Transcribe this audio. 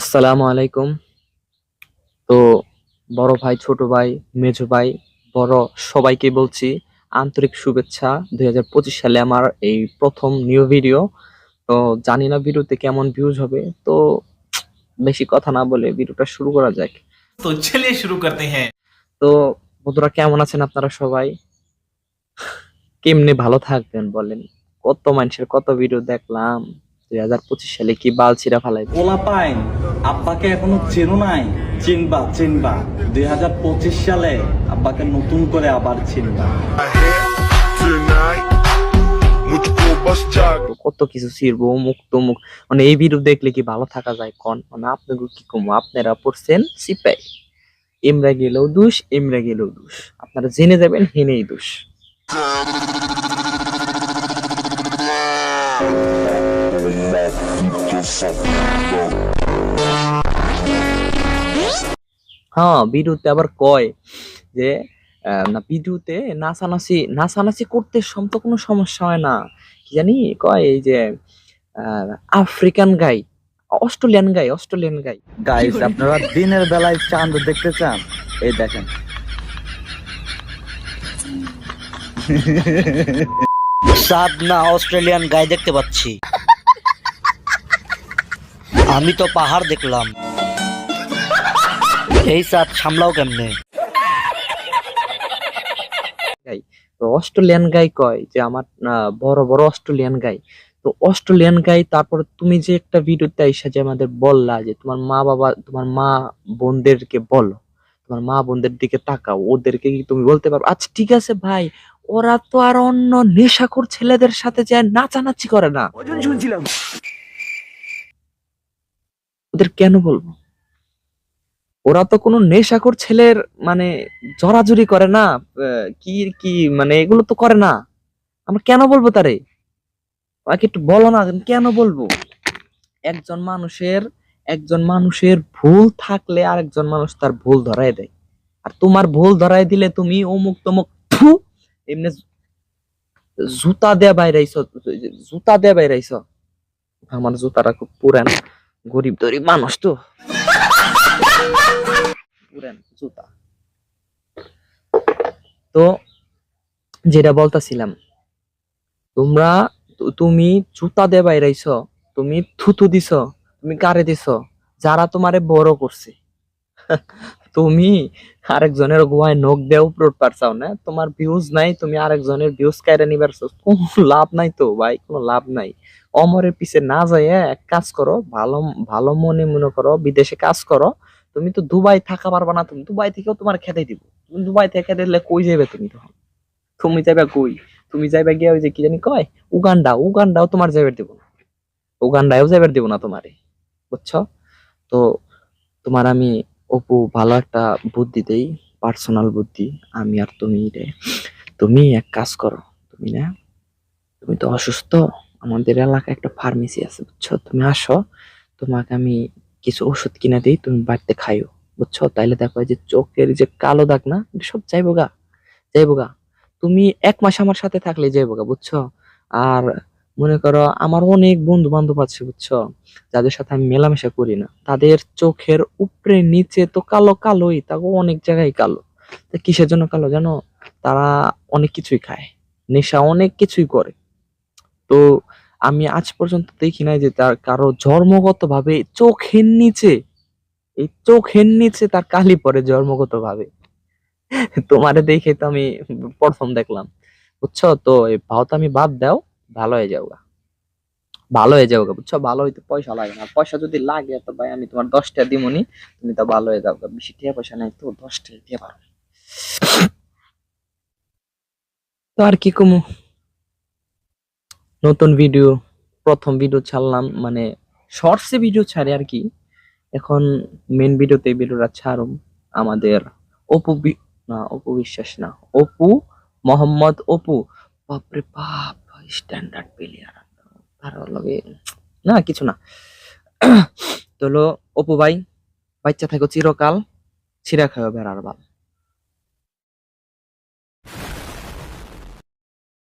আসসালামু আলাইকুম। তো বড় ভাই ছোট ভাই মেজো ভাই বড় সবাইকে বলছি আন্তরিক শুভেচ্ছা। দুই হাজার পঁচিশ সালে আমার এই প্রথম নিউ ভিডিও তো জানি না ভিডিওতে কেমন ভিউজ হবে। তো বেশি কথা না বলে ভিডিওটা শুরু করা যাক। তো ছেলে শুরু করতে হ্যাঁ। তো বন্ধুরা কেমন আছেন আপনারা সবাই? কেমনে ভালো থাকবেন বলেন। কত মানুষের কত ভিডিও দেখলাম। দুই হাজার পঁচিশ সালে কি বাল ছিঁড়া ফালাই ওলা পাইন আব্বাকে এখনও চেনো নাই। চিনবা চিনবা। দুই হাজার পঁচিশ সালে আব্বাকে নতুন করে আবার চিনবা। কত কিছু ছিড়বো মুখ টুমুক মানে এই ভিডিও দেখলে কি ভালো থাকা যায় কন? মানে আপনাকে কি কম? আপনারা পড়ছেন সিপাই। এমরা গেলেও দোষ এমরা গেলেও দোষ। আপনারা জেনে যাবেন হেনেই দোষ। হ্যাঁ ভিডিওতে আবার কয় যে আহ, না ভিডিওতে নাচানাচি নাচানাচি করতে সম তো কোনো সমস্যা হয় না। কি জানি কয় এই যে আহ, African guy Australian guy Australian guy. Guys আপনারা দিনের বেলায় চাঁদ দেখতে চান? এই দেখেন। সাদ না অস্ট্রেলিয়ান গাই দেখতে পাচ্ছি। আমি তো পাহাড় দেখলাম। এই সাদ সামলাও কেমনে? তো অস্ট্রেলিয়ান গাই কয় যে আমার আহ, বড় বড় অস্ট্রেলিয়ান গাই। তো অস্ট্রেলিয়ান গাই তারপর তুমি যে একটা ভিডিওতে আইসা যে আমাদের বললা যে তোমার মা বাবা তোমার মা বোনদেরকে বলো তোমার মা বোনদের দিকে তাকাও ওদেরকে কি তুমি বলতে পারো? আচ্ছা ঠিক আছে ভাই ওরা তো আর অন্য নেশাখোর ছেলেদের সাথে যায় নাচানাচি করে না। ওদের কেন বলব? ওরা তো কোনো নেশাখোর ছেলের মানে জড়াজড়ি করে না কি কি মানে এগুলো তো করে না। আমরা কেন বলব তারে? আমাকে একটু বলো না কেন বলব? একজন মানুষের একজন মানুষের ভুল থাকলে আরেকজন মানুষ তার ভুল ধরায় দেয়। আর তোমার ভুল ধরায় দিলে তুমি অমুক তমুক ফু এমনি জুতা দেয়া বাইরাইছ জুতা দেয়া বাইরাইছ আমার জুতাটা খুব পুরান। গরিব গরিব মানুষ তো। জুতা। তো যেটা বলতাছিলাম তোমরা তুমি জুতা দে বাইরাইছ তুমি থুতু দিছ তুমি কারে দিছ যারা তোমারে বড় করছে। তুমি আরেকজনের গোয়ায় নখ দেও উপর পারছাও না? তোমার ভিউজ নাই, তুমি আরেকজনের ভিউজ কাইরা নিবার। কোনো লাভ নাই তো ভাই, কোনো লাভ নাই। অমরের পিছে না যায় এক কাজ করো, ভালো ভালো মনে মনে করো, বিদেশে কাজ করো। তুমি তো দুবাই থাকা পারবা না তুমি, দুবাই থেকেও তোমার খেতে দিব। তুমি দুবাই থেকে খেতে দিলে কই যাবে তুমি তখন? তুমি যাবে কই? তুমি যাইবা গিয়া ওই যে কি জানি কয়? উগান্ডা, উগান্ডাও তোমার যাইবার দিব না। উগান্ডায়ও যাইবার দিব না তোমারে, বুঝছ? তো তোমার আমি অপু ভালো একটা বুদ্ধি দেই পার্সোনাল বুদ্ধি। আমি আর তুমি রে, তুমি এক কাজ করো, তুমি না, তুমি তো অসুস্থ। আমাদের এলাকায় একটা ফার্মেসি আছে, বুঝছ? তুমি আসো, তোমাকে আমি কিছু ওষুধ কিনে দিই, তুমি বাড়িতে খাইও, বুঝছ? তাইলে দেখো যে চোখের যে কালো দাগ না সব যাইবো গা যাইবো গা। তুমি এক মাস আমার সাথে থাকলে যাইবো গা, বুঝছ? আর মনে করো আমার অনেক বন্ধু বান্ধব আছে, বুঝছ? যাদের সাথে আমি মেলামেশা করি না। তাদের চোখের উপরে নিচে তো কালো কালোই তাকে অনেক জায়গায় কালো। তা কিসের জন্য কালো জানো? তারা অনেক কিছুই খায়। নেশা অনেক কিছুই করে। তো আমি আজ পর্যন্ত দেখি নাই যে তার কারও জন্মগত ভাবে চোখের নিচে, এই চোখের নিচে তার কালি পড়ে জন্মগত ভাবে তোমারে দেখে তো আমি প্রথম দেখলাম। বুঝছ? তো এই ভাও তো আমি বাদ দাও। ভালো হয়ে যাও ভালো হয়ে গা, বুঝছ? ভালো হইতে পয়সা লাগে না। পয়সা যদি লাগে তো ভাই আমি তোমার দশটা দিমুনি তুমি তো ভালো হয়ে যাওগা বেশি টাকা পয়সা নাই তো দশ টাকা দিয়ে পারো তো আর কি কমু? নতুন ভিডিও প্রথম ভিডিও ছাড়লাম মানে শর্টসে ভিডিও ছাড়ে আর কি। এখন মেন ভিডিওতে ভিডিওটা ছাড়ুম। আমাদের অপু না অপু বিশ্বাস না অপু মোহাম্মদ অপু। বাপরে বাপ। স্ট্যান্ডার্ড প্লেয়ার তার লগে, না, কিছু না। তো হলো, অপু ভাই, বাচ্চা থাকো চিরকাল, ছিঁড়া খাও বেড়ার বাল।